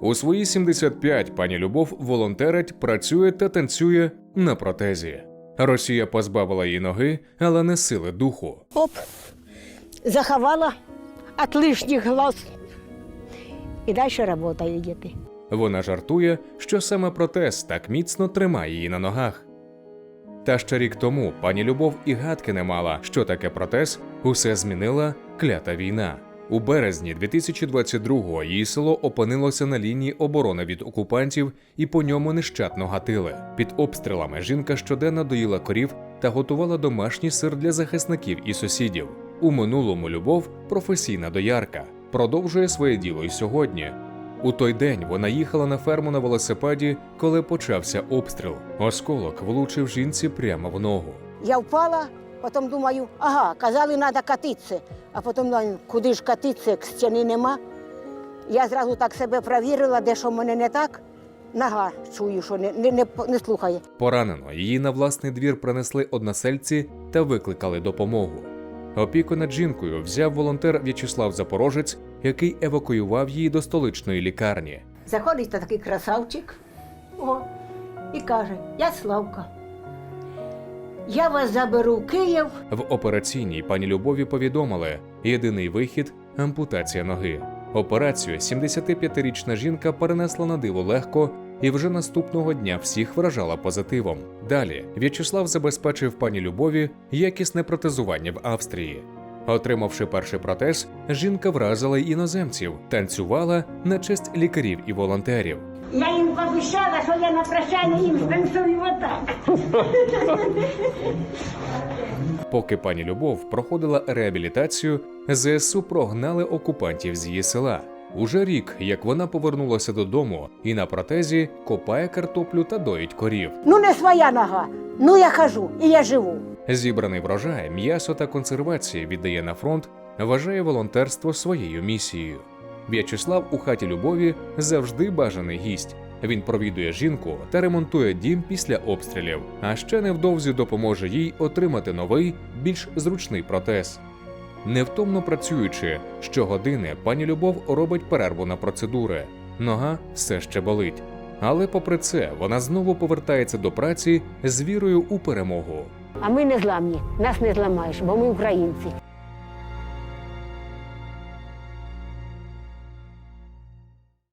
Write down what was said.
У свої 75 пані Любов волонтерить, працює та танцює на протезі. Росія позбавила її ноги, але не сили духу. Оп, заховала от лишніх глаз. І далі робота йдете. Вона жартує, що саме протез так міцно тримає її на ногах. Та ще рік тому пані Любов і гадки не мала, що таке протез, усе змінила клята війна. У березні 2022-го її село опинилося на лінії оборони від окупантів і по ньому нещадно гатили. Під обстрілами жінка щоденно доїла корів та готувала домашній сир для захисників і сусідів. У минулому любов професійна доярка продовжує своє діло і сьогодні. У той день вона їхала на ферму на велосипеді, коли почався обстріл. Осколок влучив жінці прямо в ногу. Я впала, потім думаю, ага, казали, треба катитися. А потім думаю, куди ж катитися, як стіни нема. Я зразу так себе провірила, де що в мене не так. Нога чую, що не, не, не, не слухає. Поранено її на власний двір принесли односельці та викликали допомогу. Опіку над жінкою взяв волонтер В'ячеслав Запорожець, який евакуював її до столичної лікарні. Заходить такий красавчик о, і каже, я Славка. Я вас заберу в Київ. В операційній пані Любові повідомили єдиний вихід ампутація ноги. Операцію 75-річна жінка перенесла на диво легко і вже наступного дня всіх вражала позитивом. Далі В'ячеслав забезпечив пані Любові якісне протезування в Австрії. Отримавши перший протез, жінка вразила іноземців, танцювала на честь лікарів і волонтерів. Я їм пообіцяла, що я на прощання їм станцюю отак. Поки пані Любов проходила реабілітацію, ЗСУ прогнали окупантів з її села. Уже рік, як вона повернулася додому і на протезі копає картоплю та доїть корів. Ну не своя нога. Ну я хожу і я живу. Зібраний врожай, м'ясо та консервації віддає на фронт, вважає волонтерство своєю місією. В'ячеслав у хаті Любові завжди бажаний гість. Він провідує жінку та ремонтує дім після обстрілів, а ще невдовзі допоможе їй отримати новий, більш зручний протез. Невтомно працюючи, щогодини пані Любов робить перерву на процедури. Нога все ще болить. Але попри це, вона знову повертається до праці з вірою у перемогу. А ми не зламні, нас не зламаєш, бо ми українці.